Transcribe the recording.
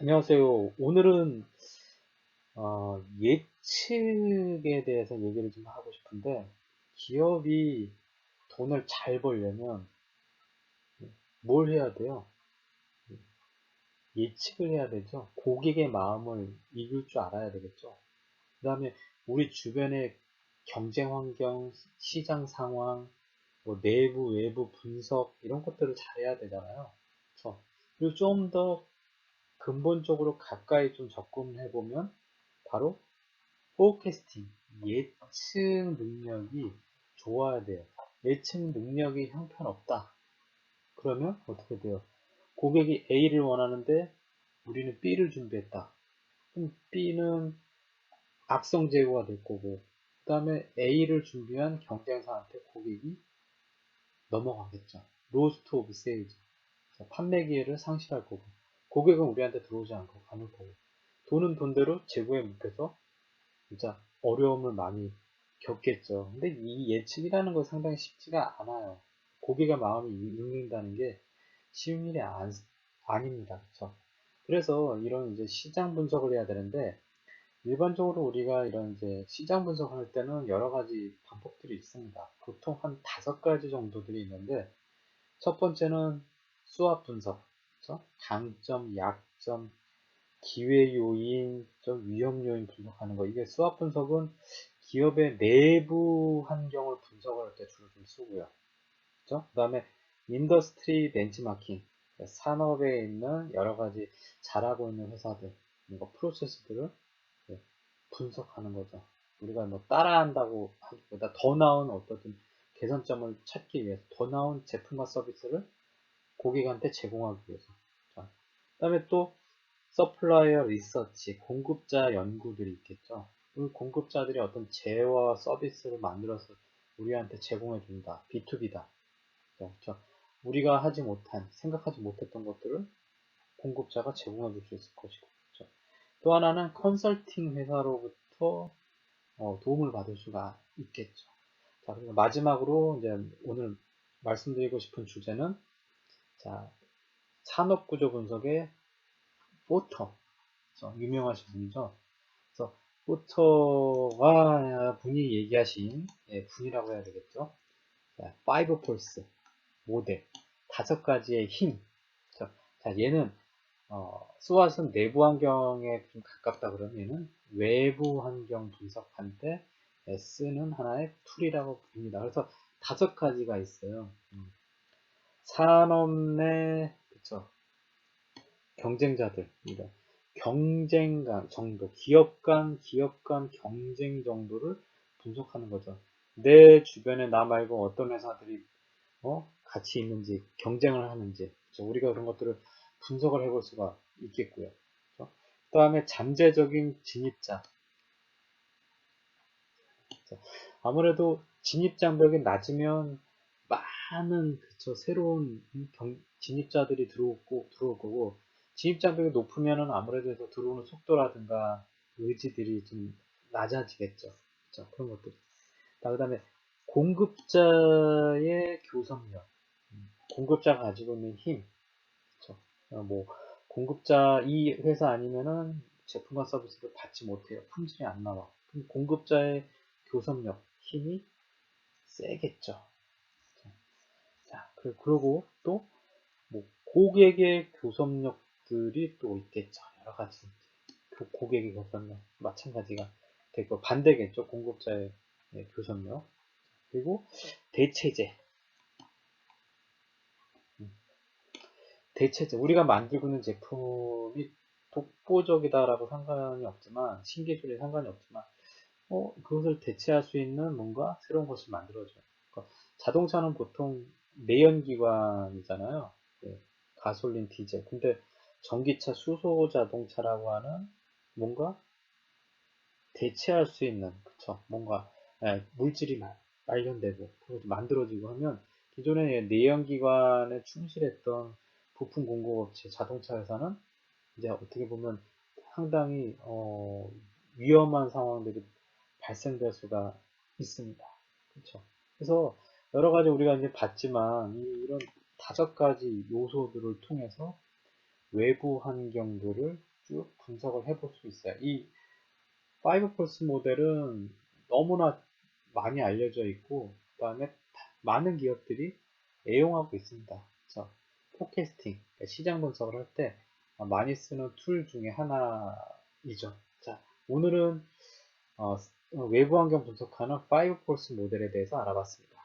안녕하세요. 오늘은 어, 예측에 대해서 얘기를 좀 하고 싶은데 기업이 돈을 잘 벌려면 뭘 해야 돼요? 예측을 해야 되죠. 고객의 마음을 읽을 줄 알아야 되겠죠. 그 다음에 우리 주변의 경쟁 환경, 시장 상황, 뭐 내부, 외부 분석 이런 것들을 잘해야 되잖아요. 그렇죠? 그리고 좀더 근본적으로 가까이 좀 접근해 보면 바로 포캐스팅 예측 능력이 좋아야 돼요. 예측 능력이 형편없다. 그러면 어떻게 돼요? 고객이 A를 원하는데 우리는 B를 준비했다. 그럼 B는 악성 제고가 될 거고 그 다음에 A를 준비한 경쟁사한테 고객이 넘어가겠죠. 로스트 오브 세일즈 판매 기회를 상실할 거고 고객은 우리한테 들어오지 않고 가는 거고 돈은 돈대로 재고에 묶여서 진짜 어려움을 많이 겪겠죠. 근데 이 예측이라는 건 상당히 쉽지가 않아요. 고객의 마음이 읽는다는 게 쉬운 일이 안, 아닙니다. 그렇죠? 그래서 이런 이제 시장 분석을 해야 되는데 일반적으로 우리가 이런 이제 시장 분석할 때는 여러 가지 방법들이 있습니다. 보통 한 다섯 가지 정도들이 있는데 첫 번째는 수압 분석, 그렇죠? 강점, 약점, 기회 요인, 좀 위험 요인 분석하는 거. 이게 수학 분석은 기업의 내부 환경을 분석할 때 주로 좀 쓰고요. 그렇죠? 그 다음에 인더스트리 벤치마킹. 산업에 있는 여러 가지 잘하고 있는 회사들, 이거 프로세스들을 분석하는 거죠. 우리가 뭐 따라한다고 하기보다 더 나은 어떤 개선점을 찾기 위해서 더 나은 제품과 서비스를 고객한테 제공하기 위해서. 다음에 또 서플라이어 리서치, 공급자 연구들이 있겠죠. 그 공급자들이 어떤 재화 서비스를 만들어서 우리한테 제공해 준다. B2B다. 그렇죠. 우리가 하지 못한, 생각하지 못했던 것들을 공급자가 제공해 줄 수 있을 것이고. 그렇죠. 또 하나는 컨설팅 회사로부터 어, 도움을 받을 수가 있겠죠. 자, 그리고 마지막으로 이제 오늘 말씀드리고 싶은 주제는 자, 산업구조 분석의 포터. 유명하신 분이죠. 그래서 포터가 분이 얘기하신 예, 분이라고 해야 되겠죠. 자, 파이브 폴스 모델 다섯 가지의 힘. 자, 자 얘는 어, 스왓은 내부 환경에 좀 가깝다 그러면 얘는 외부 환경 분석할 때 S는 하나의 툴이라고 부릅니다. 그래서 다섯 가지가 있어요. 음. 산업 내 그쵸 경쟁자들 그러니까 경쟁 간 정도 기업 간 기업 간 경쟁 정도를 분석하는 거죠. 내 주변에 나 말고 어떤 회사들이 어? 같이 있는지 경쟁을 하는지 그쵸? 우리가 그런 것들을 분석을 해볼 수가 있겠고요. 그 다음에 잠재적인 진입자 아무래도 진입장벽이 낮으면 많은 그쵸 새로운 경, 진입자들이 들어오고 들어올 거고 진입장벽이 높으면은 아무래도 해서 들어오는 속도라든가 의지들이 좀 낮아지겠죠. 그쵸 그런 것들. 그 다음에 공급자의 교섭력, 음, 공급자가 가지고 있는 힘, 그쵸 어, 뭐 공급자 이 회사 아니면은 제품과 서비스를 받지 못해요. 품질이 안 나와. 그럼 공급자의 교섭력, 힘이 세겠죠. 그, 그리고 또, 뭐, 고객의 교섭력들이 또 있겠죠. 여러 가지. 그 고객의 교섭력. 마찬가지가 되고, 반대겠죠. 공급자의 네, 교섭력. 그리고 대체제. 음. 대체제. 우리가 만들고 있는 제품이 독보적이다라고 상관이 없지만, 신기술에 상관이 없지만, 어, 그것을 대체할 수 있는 뭔가 새로운 것을 만들어줘요. 그러니까 자동차는 보통 내연기관이잖아요. 네, 가솔린, 디젤. 근데 전기차, 수소 자동차라고 하는 뭔가 대체할 수 있는, 그쵸. 뭔가 네, 물질이 발견되고 만들어지고 하면 기존의 내연기관에 충실했던 부품 공급업체 자동차 회사는 이제 어떻게 보면 상당히 어, 위험한 상황들이 발생될 수가 있습니다. 그렇죠. 그래서 여러 가지 우리가 이제 봤지만 이런 다섯 가지 요소들을 통해서 외부 환경들을 쭉 분석을 해볼 수 있어요. 이 5폴스 모델은 너무나 많이 알려져 있고 그 다음에 많은 기업들이 애용하고 있습니다. 그래서 포캐스팅, 그러니까 시장 분석을 할 때 많이 쓰는 툴 중에 하나이죠. 자, 오늘은 어, 외부 환경 분석하는 5폴스 모델에 대해서 알아봤습니다.